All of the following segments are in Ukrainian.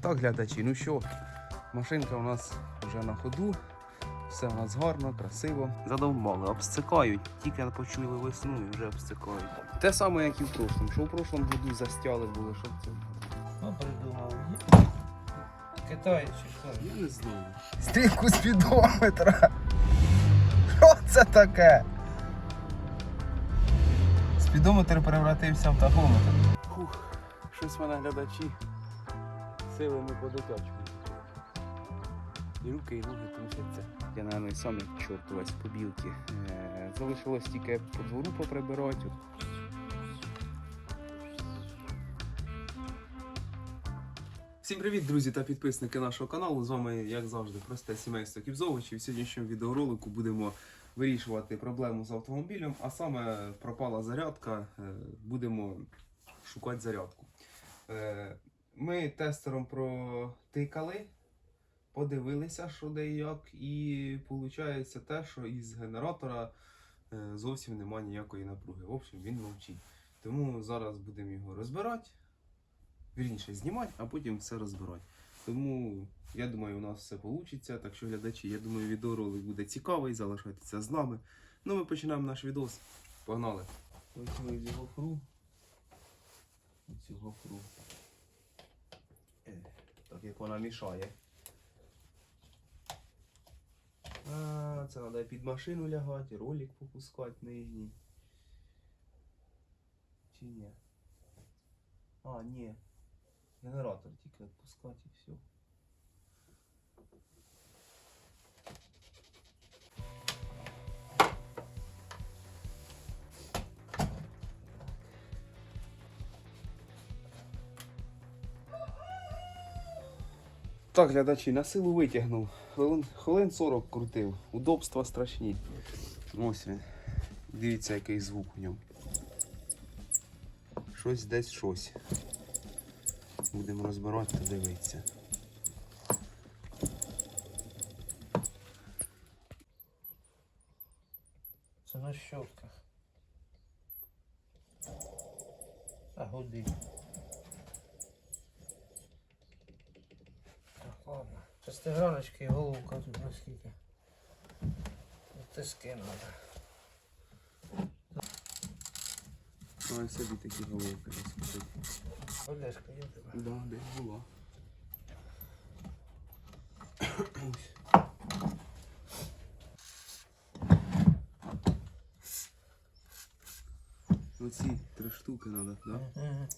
Так, глядачі, ну що, машинка у нас вже на ходу. Все у нас гарно, красиво. Задовбали, обсцикають. Тільки почули весну і вже обсцикають. Те саме, як і в прошлому. Що в прошлому году застяли були, що цьому? Ну, придумав. Китай чи що? Я не знаю. Стрілку спідометра. Що це таке? Спідометр превратився в тахометр. Фух, щось мене глядачі силами подотячують. І руки, і ноги трусяться. Я, напевно, сам як чорт весь побілки. Е, Залишилось тільки по двору поприбирати. Всім привіт, друзі та підписники нашого каналу. З вами, як завжди, просте сімейство Кібзовичів. В сьогоднішньому відеоролику будемо вирішувати проблему з автомобілем, а саме пропала зарядка. е, Будемо шукати зарядку. Ми тестером протикали, подивилися, що де і як, і виходить те, що із генератора е, зовсім немає ніякої напруги. В общем, він мовчить. Тому зараз будемо його розбирати, вірніше знімати, а потім все розбирати. Тому я думаю, у нас все вийде. Так що, глядачі, я думаю, відеоролик буде цікавий, залишайтеся з нами. Ну, ми починаємо наш відос. Погнали! Ось з його фру. Ось його фру. Е, Так як вона мішає. А, це треба під машину лягати, ролик попускати нижній. Чи ні? А, ні. Генератор тільки відпускати і все. Так, глядачі, на силу витягнув. Хвилин, хвилин 40 крутив. Удобства страшні. Ось він. Дивіться, який звук у ньому. Щось десь щось. Будемо розбирати та дивитися. Це на щотках. А гуди. Так, ладно. Шестиграночки і головка тут наскільки. Тиски треба. Ой, собі такі головки розкажуть. Одежка є тебе. Да, десь була. Оці три штуки треба, да? Мгм.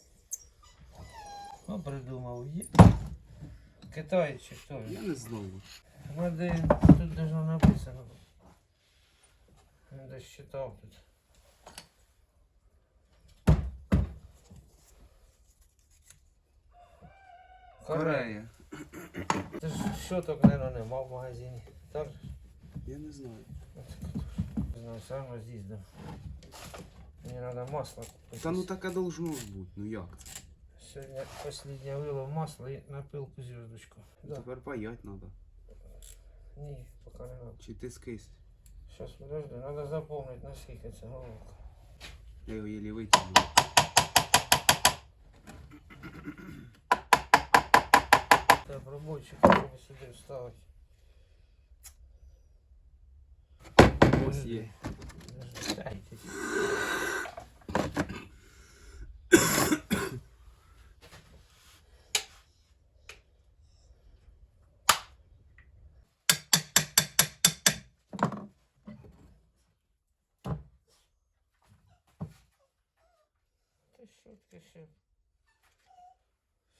Ну, придумав. Є. Китай чи що? Я не знаю. Надо, тут должно написано. Я десь читав тут. Корея. Ти ж щоток, мабуть, нема в магазині. Так же? Я не знаю. Не знаю, все одно з'їздив. Мені треба масло купити. Та ну таке должно ж бути, ну як це? Сьогодні останнє вилив масло і напил по зв'язочку. Да. Тепер паять треба. Ні, поки не треба. Чи ти скись? Сейчас, подожди, надо запомнить, наскільки це головка. Я його єлі витягнув. Так, робочий треба сюди вставити. Ось є. Дождайтесь. Та щотки ще.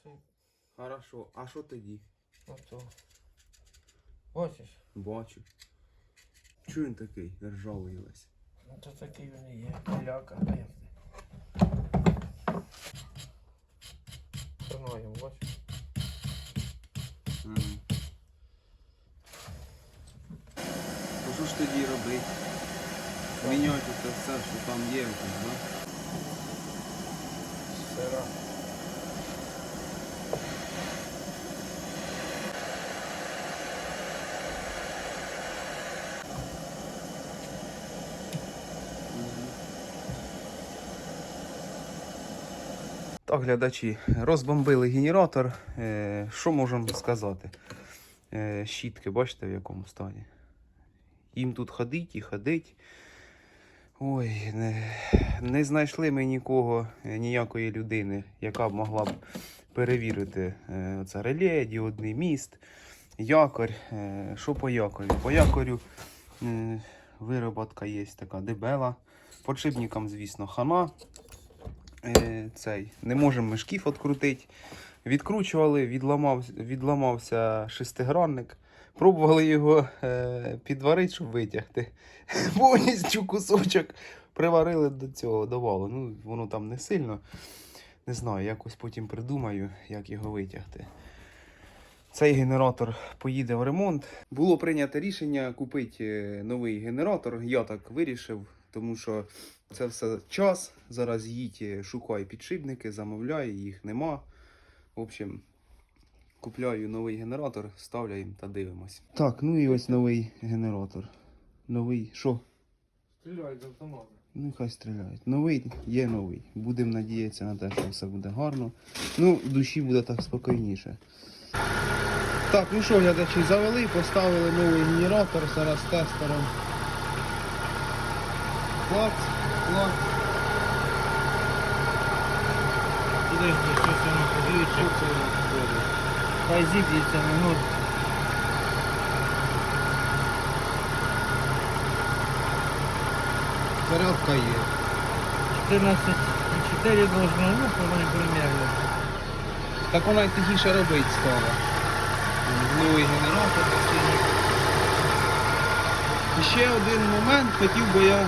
Ще Хорошо, а що тоді? ото. Бачиш? Бачу. Чого він такий ржавий весь? Ну то такий він і є. Поляка, а як ти? Тримаємо, бачиш? Ага. Ну що ж тоді робити? Міняти це все, що там є, там, Да? Так, глядачі, розбомбили генератор. Е, що можемо сказати? Е, щітки, бачите, в якому стані? Їм тут ходить і ходить. Ой, не, не знайшли ми нікого, е, ніякої людини, яка б могла б перевірити е, це реле, діодний міст, якорь. Е, що по якорю? По якорю е, вироботка є така дебела. Подшипникам, звісно, хана. Е, цей. Не можемо ми шкіф відкрутити. Відкручували, відламався, відламався шестигранник. Пробували його е, підварити, щоб витягти. Повністю кусочок приварили до цього до валу. Ну, воно там не сильно. Не знаю, якось потім придумаю, як його витягти. Цей генератор поїде в ремонт. Було прийнято рішення купити е, новий генератор. Я так вирішив, тому що це все час. Зараз їдь, е, шукай підшипники, замовляй, їх нема. В общем, купляю новий генератор, ставляємо та дивимось. Так, ну і ось новий генератор. Новий. Що? Стріляють з автомата. Ну, хай стріляють. Новий є новий. Будемо надіятися на те, що все буде гарно. Ну, в душі буде так спокійніше. Так, ну що, глядачі, завели, поставили новий генератор зараз тестером. Клац, клац. Подожди, Що це у нас Хай минут. Зарядка є. 14,4 должно, ну, по-моему, примерно. Так вона й тихіше робить стала. Новий генератор постійно. І ще один момент, хотів би я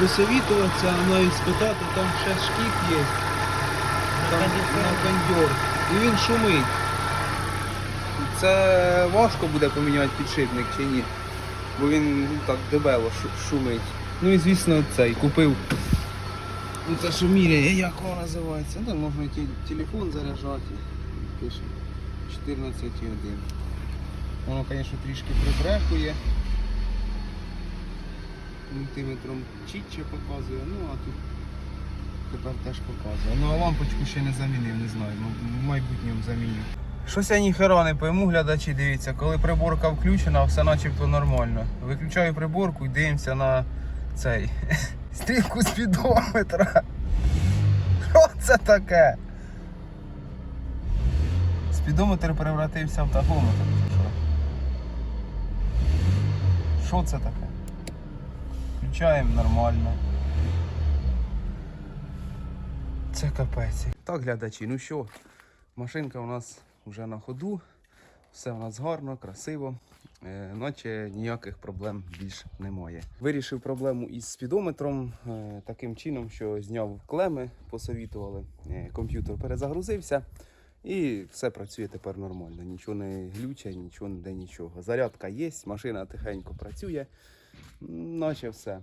посовітуватися, навіть спитати, там ще шкіф є. Там на кондьор. І він шумить. Це важко буде поміняти підшипник чи ні. Бо він ну, так дебело шумить. Ну і звісно цей купив. Ну це що міряє, як воно називається? Ну, можна телефон заряджати. Пише 14,1. Воно, звісно, трішки прибрехує. Мультиметром чітче показує, ну а тут тепер теж показує. Ну а лампочку ще не замінив, не знаю. В майбутньому заміню. Щось я ніхера не пойму, глядачі, дивіться, коли приборка включена, все начебто нормально. Виключаю приборку і дивимося на цей. Стрілку спідометра. Що це таке? Спідометр перевратився в тахометр. Що це таке? Включаємо нормально. Це капець. Так, глядачі, ну що, машинка у нас вже на ходу. Все у нас гарно, красиво. Е, Наче ніяких проблем більш немає. Вирішив проблему із спідометром е, таким чином, що зняв клеми, посовітували. Е, Комп'ютер перезагрузився. І все працює тепер нормально. Нічого не глюче, нічого не де нічого. Зарядка є, машина тихенько працює. Наче все.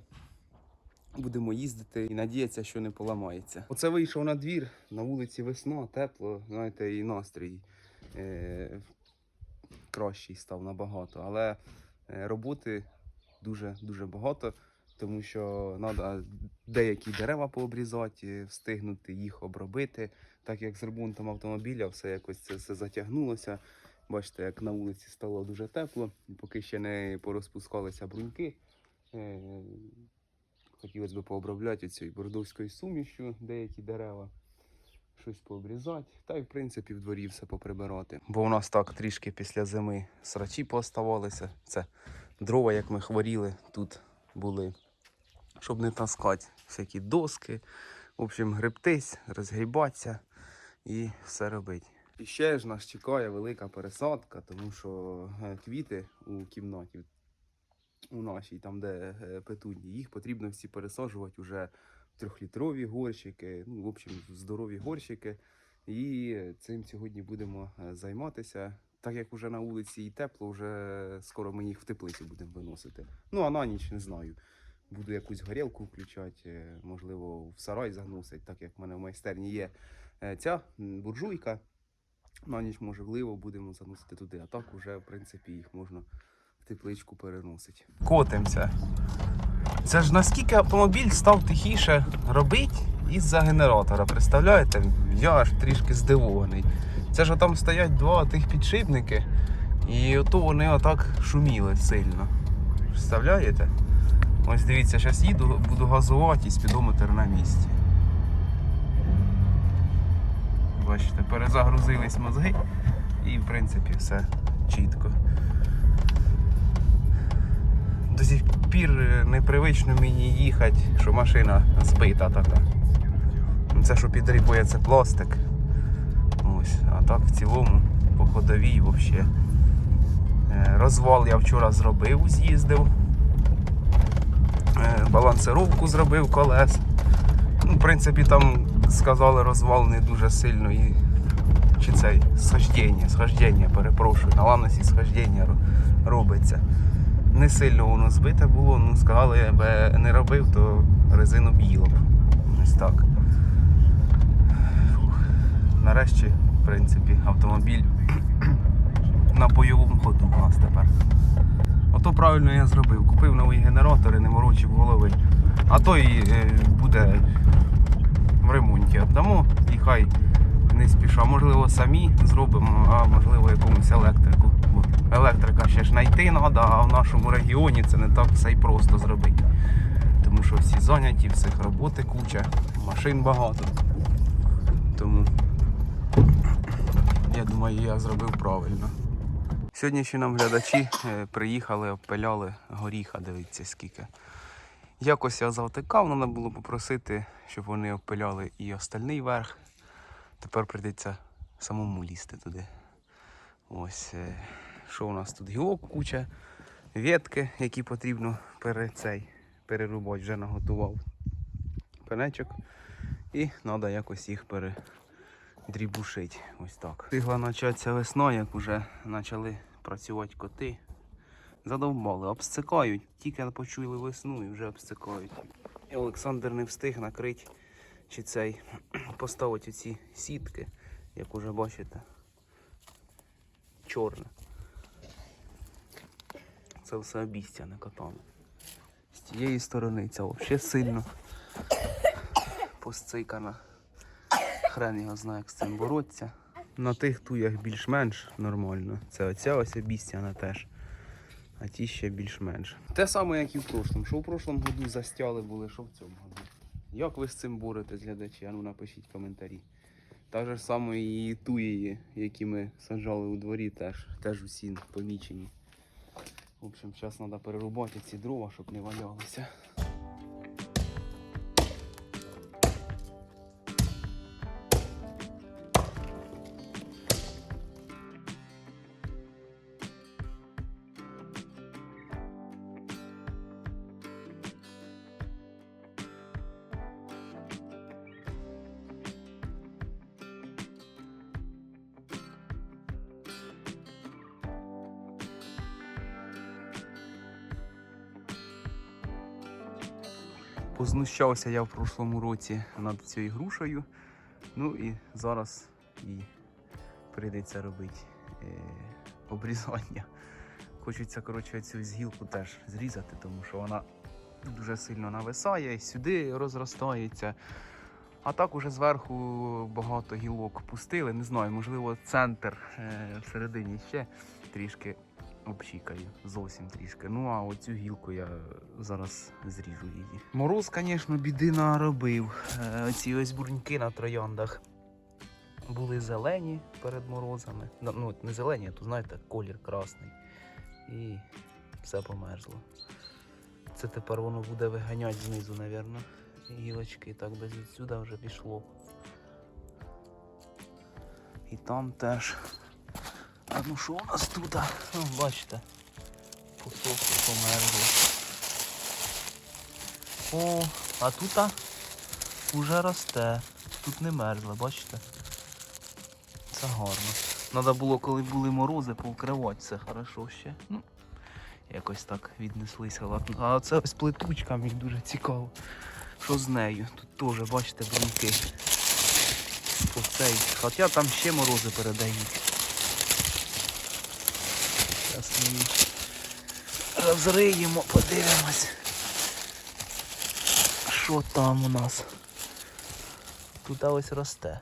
Будемо їздити і надіятися, що не поламається. Оце вийшов на двір, на вулиці весна, тепло, знаєте, і настрій е- кращий став набагато. Але е, роботи дуже дуже багато, тому що треба деякі дерева пообрізати, встигнути їх обробити. Так як з ремонтом автомобіля все якось це все затягнулося. Бачите, як на вулиці стало дуже тепло, поки ще не порозпускалися бруньки. Е, Хотілося б пообробляти цією бордовською сумішю деякі дерева, щось пообрізати, та й в принципі в дворі все поприбирати. Бо у нас так трішки після зими срачі пооставалися. Це дрова, як ми хворіли, тут були, щоб не таскати всякі доски. В общем, гребтись, розгрібатися і все робити. І ще ж нас чекає велика пересадка, тому що е, квіти у кімнаті у нашій, там де е, петуні, їх потрібно всі пересаджувати вже трьохлітрові горщики, ну, в общем, здорові горщики. І цим сьогодні будемо е, займатися. Так як вже на вулиці і тепло, вже скоро ми їх в теплицю будемо виносити. Ну а на ніч не знаю. Буду якусь горілку включати, е, можливо, в сарай загнусить, так як в мене в майстерні є е, ця буржуйка. На ніч, можливо, будемо заносити туди. А так вже, в принципі, їх можна в тепличку переносить. Котимося. Це ж наскільки автомобіль став тихіше робити із-за генератора. Представляєте? Я аж трішки здивований. Це ж там стоять два тих підшипники, і ото вони отак шуміли сильно. Представляєте? Ось дивіться, зараз їду, буду газувати і спідометр на місці. Бачите, перезагрузились мозги і в принципі все чітко. До сих пір е, непривично мені їхати, що машина збита така. Це що підрипує, це пластик. Ось, а так в цілому по ходовій взагалі. Розвал я вчора зробив, з'їздив. Е, Балансировку зробив колес. Ну, в принципі, там сказали розвал не дуже сильно і чи цей схождення, схождення, перепрошую, на ланосі схождення робиться. Не сильно воно збите було, ну сказали, я би не робив, то резину б їло б. Ось так. Фух. Нарешті, в принципі, автомобіль на бойовому ходу у нас тепер. Ото правильно я зробив. Купив новий генератор і не морочив голови. А той е, буде в ремонті віддамо і хай не спіша. Можливо, самі зробимо, а можливо якомусь електрику. Електрика ще ж знайти треба, а в нашому регіоні це не так все й просто зробити. Тому що всі зайняті, всіх роботи куча, машин багато. Тому я думаю, я зробив правильно. Сьогоднішні нам глядачі е, приїхали, обпиляли горіха, дивіться скільки. Якось я завтикав, треба було попросити, щоб вони обпиляли і остальний верх. Тепер прийдеться самому лізти туди. Ось е, що у нас тут? Гілок куча, ветки, які потрібно пере, цей, перерубати, вже наготував пенечок. І треба якось їх передрібушити. Ось так. Встигла початися весна, як вже почали працювати коти. Задовбали, обсцикають. Тільки почули весну і вже обсцикають. І Олександр не встиг накрити чи цей поставити ці сітки, як уже бачите. Чорне. Це все обістяне котами. З тієї сторони це взагалі сильно посцикана. Хрен його знає, як з цим боротися. На тих туях більш-менш нормально. Це оця ось обістяна теж. А ті ще більш-менш. Те саме, як і в прошлому. Що в прошлому году застяли були, що в цьому году. Як ви з цим боретесь, глядачі? А ну напишіть коментарі. Так же саме і туї, які ми саджали у дворі, теж, теж усі помічені. В общем, зараз треба перерубати ці дрова, щоб не валялися. Познущався я в прошлому році над цією грушею. Ну і зараз і прийдеться робити е, обрізання. Хочеться коротше, цю згілку теж зрізати, тому що вона дуже сильно нависає, сюди розростається. А так уже зверху багато гілок пустили. Не знаю, можливо, центр е, всередині ще трішки обчікаю, зовсім трішки. Ну а оцю гілку я зараз зріжу її. Мороз, звісно, біди наробив. Е, Оці ось бурньки на трояндах були зелені перед морозами. Ну, не зелені, а то знаєте, колір красний. І все померзло. Це тепер воно буде виганяти знизу, напевно. Гілочки так без відсюди вже пішло. І там теж. А ну що у нас тут? Ну, бачите. Посохло, померзло. О, а тут уже росте. Тут не мерзло, бачите? Це гарно. Треба було, коли були морози, повкривати все хорошо ще. Ну, якось так віднеслися. Ладно. А це ось плитучка, мені дуже цікаво. Що з нею? Тут теж, бачите, бруньки. Хоча там ще морози передають. Її розриємо, подивимось. Що там у нас? тут ось росте.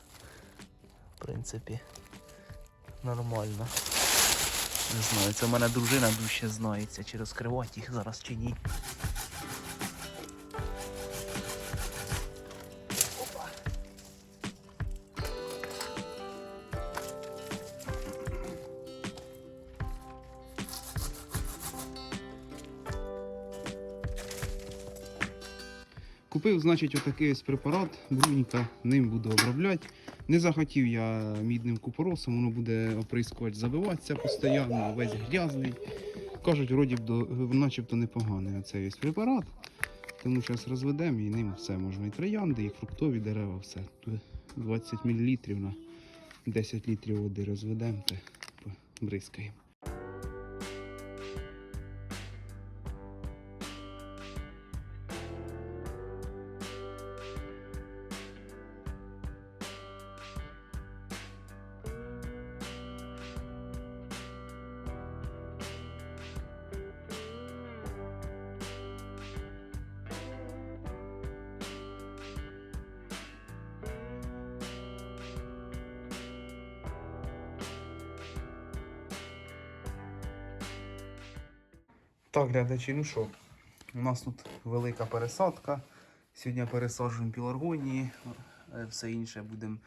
В принципі, нормально. Не знаю, це в мене дружина дуже знається, чи розкривати їх зараз чи ні. Купив, значить, отакий ось препарат, брунька, ним буду обробляти. Не захотів я мідним купоросом, воно буде оприскувач забиватися постійно, весь грязний. Кажуть, вроді начебто непоганий оцей ось препарат. Тому зараз розведемо і ним все можна. І троянди, і фруктові дерева, все. 20 мл на 10 літрів води розведемо та бризкаємо. Так, глядачі, ну що, у нас тут велика пересадка. Сьогодні пересаджуємо піларгонії, е, все інше будемо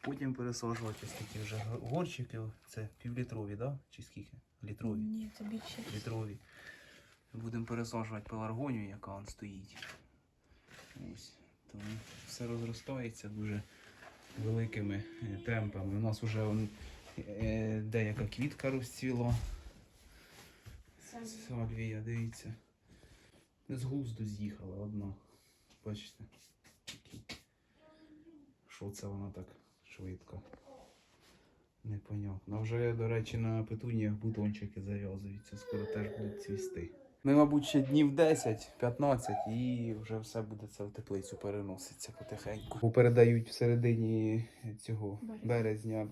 потім пересаджувати. Ось такі вже горчики. Це півлітрові, да? Чи скільки? Літрові. Ні, це більше. Літрові. Будемо пересаджувати пеларгонію, яка он стоїть. Ось. Тому все розростається дуже великими е, темпами. У нас вже он, е, деяка квітка розцвіла. Сальвія, дивіться. З глузду з'їхала одна. Бачите? Що це вона так швидко? Непонятно. А вже, до речі, на петуніях бутончики зав'язуються, скоро теж будуть цвісти. Ми, мабуть, ще днів 10-15 і вже все буде це в теплицю переноситься потихеньку. Передають в середині цього березня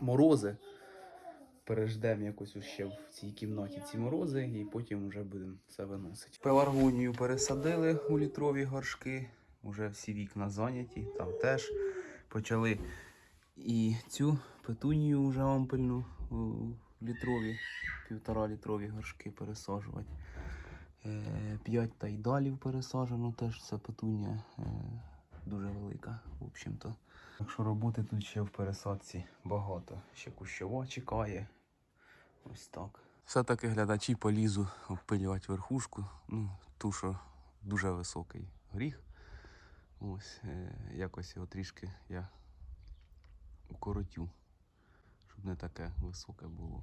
морози переждемо якось ще в цій кімнаті ці морози, і потім вже будемо це виносити. Пеларгонію пересадили у літрові горшки, вже всі вікна зайняті, там теж почали і цю петунію вже ампельну літрові, півтора літрові горшки пересаджувати. Е, П'ять тайдалів пересаджено, теж це петунія е, дуже велика, в общем-то. Так що роботи тут ще в пересадці багато. Ще кущова чекає. Ось так. Все-таки глядачі полізу обпилювати верхушку. Ну, ту, що дуже високий гріх. Ось, е, якось його трішки я укоротю, щоб не таке високе було.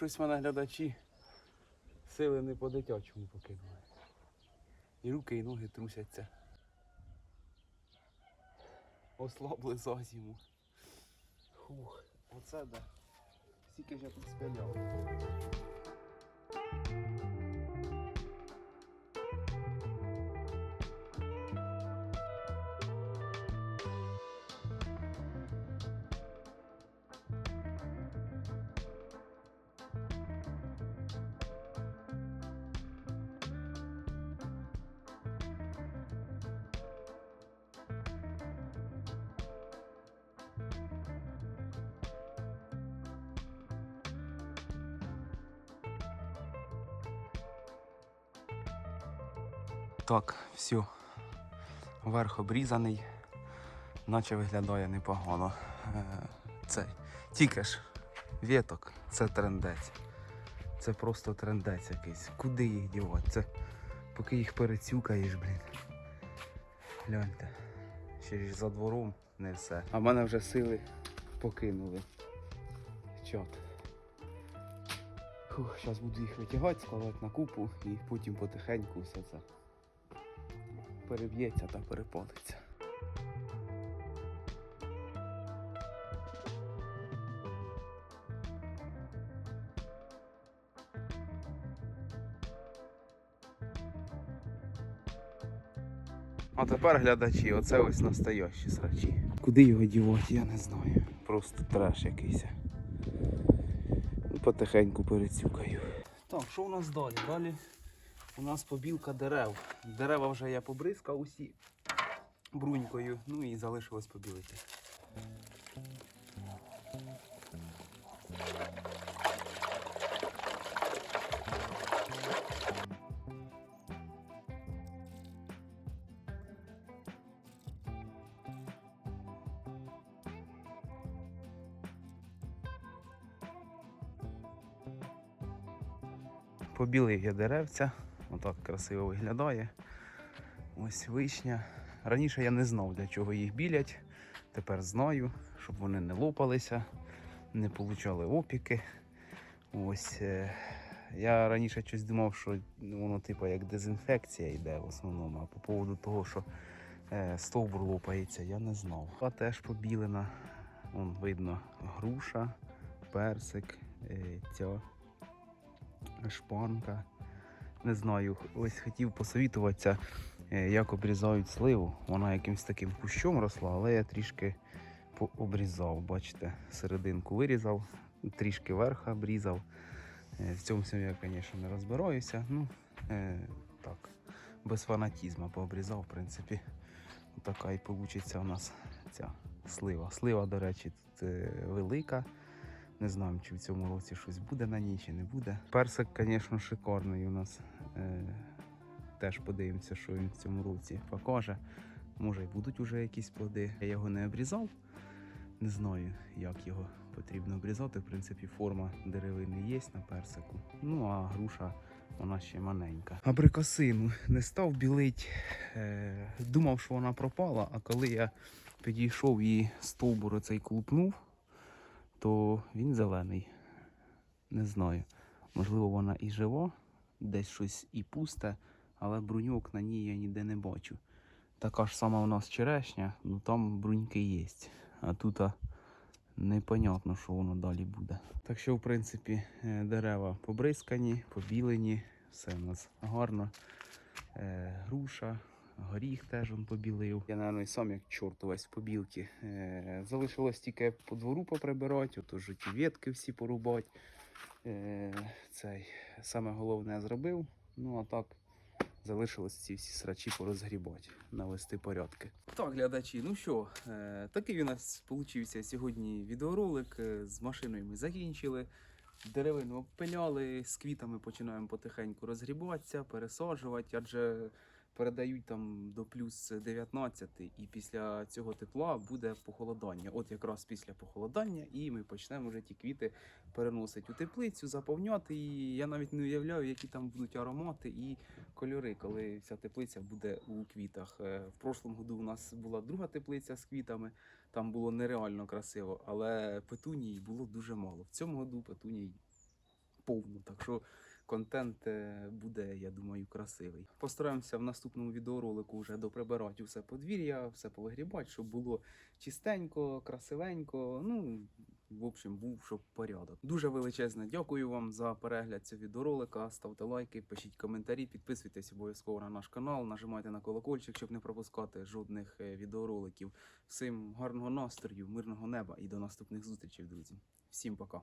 Щось мене глядачі сили не по дитячому покинули. І руки, і ноги трусяться. Ослабли за зиму. Фух, оце да. Скільки ж я тут спиляв. Так, все. Верх обрізаний, наче виглядає непогано. Е, Цей. Тільки ж веток. Це трендець. Це просто трендець якийсь. Куди їх дівати? Це поки їх перецюкаєш, блін. Гляньте. Ще ж за двором не все. А в мене вже сили покинули. Чот. Зараз буду їх витягати, складати на купу і потім потихеньку все це переб'ється та перепалиться. А тепер глядачі, оце ось настоящі срачі. Куди його дівати, я не знаю. Просто треш якийсь. Потихеньку перецюкаю. Так, що у нас далі? Далі у нас побілка дерев. Дерева вже я побризкав усі брунькою, ну і залишилось побілити. Побілив я деревця, отак красиво виглядає. Ось вишня. Раніше я не знав, для чого їх білять. Тепер знаю, щоб вони не лопалися, не получали опіки. Ось е, я раніше щось думав, що воно типу як дезінфекція йде в основному. А по поводу того, що е, стовбур лопається, я не знав. А теж побілена. Вон видно груша, персик, е, ця шпанка. Не знаю, ось хотів посовітуватися, е, як обрізають сливу. Вона якимось таким кущом росла, але я трішки обрізав. Бачите, серединку вирізав, трішки верха обрізав. Е, В цьому я, звісно, не розбираюся. Ну, е, так, без фанатізму пообрізав, в принципі. Така і вийде у нас ця слива. Слива, до речі, тут велика. Не знаю, чи в цьому році щось буде на ній, чи не буде. Персик, звісно, шикарний у нас. Е, теж подивимося, що він в цьому році покаже. Може, й будуть уже якісь плоди. Я його не обрізав. Не знаю, як його потрібно обрізати. В принципі, форма деревини є на персику. Ну, а груша вона ще маленька. Абрикосину не став білить. Е, думав, що вона пропала, а коли я підійшов і стовбур оцей клупнув, то він зелений. Не знаю. Можливо, вона і жива, десь щось і пусте, але бруньок на ній я ніде не бачу. Така ж сама у нас черешня, ну там бруньки є. А тут а, непонятно, що воно далі буде. Так що, в принципі, е, дерева побризкані, побілені, все у нас гарно. Е, груша, горіх теж он побілив. Я, мабуть, сам як чорт весь побілки. Е, залишилось тільки по двору поприбирати, ото ж ті ветки всі порубати. Е, цей, саме головне я зробив. Ну а так залишилось ці всі срачі порозгрібати, навести порядки. Так, глядачі, ну що, е, такий у нас получився сьогодні відеоролик. З машиною ми закінчили. Деревину обпиляли, з квітами починаємо потихеньку розгрібатися, пересаджувати, адже передають там до плюс 19, і після цього тепла буде похолодання. От якраз після похолодання, і ми почнемо вже ті квіти переносити у теплицю, заповняти. І я навіть не уявляю, які там будуть аромати і кольори, коли вся теплиця буде у квітах. Е, В прошлому году у нас була друга теплиця з квітами. Там було нереально красиво, але петуній було дуже мало. В цьому году петуній повно. Так що контент е, буде, я думаю, красивий. Постараємося в наступному відеоролику вже доприбирати усе подвір'я, все повигрібати, щоб було чистенько, красивенько. Ну, в общем, був щоб порядок. Дуже величезне дякую вам за перегляд цього відеоролика. Ставте лайки, пишіть коментарі, підписуйтесь обов'язково на наш канал, нажимайте на колокольчик, щоб не пропускати жодних е, відеороликів. Всім гарного настрою, мирного неба і до наступних зустрічей, друзі. Всім пока.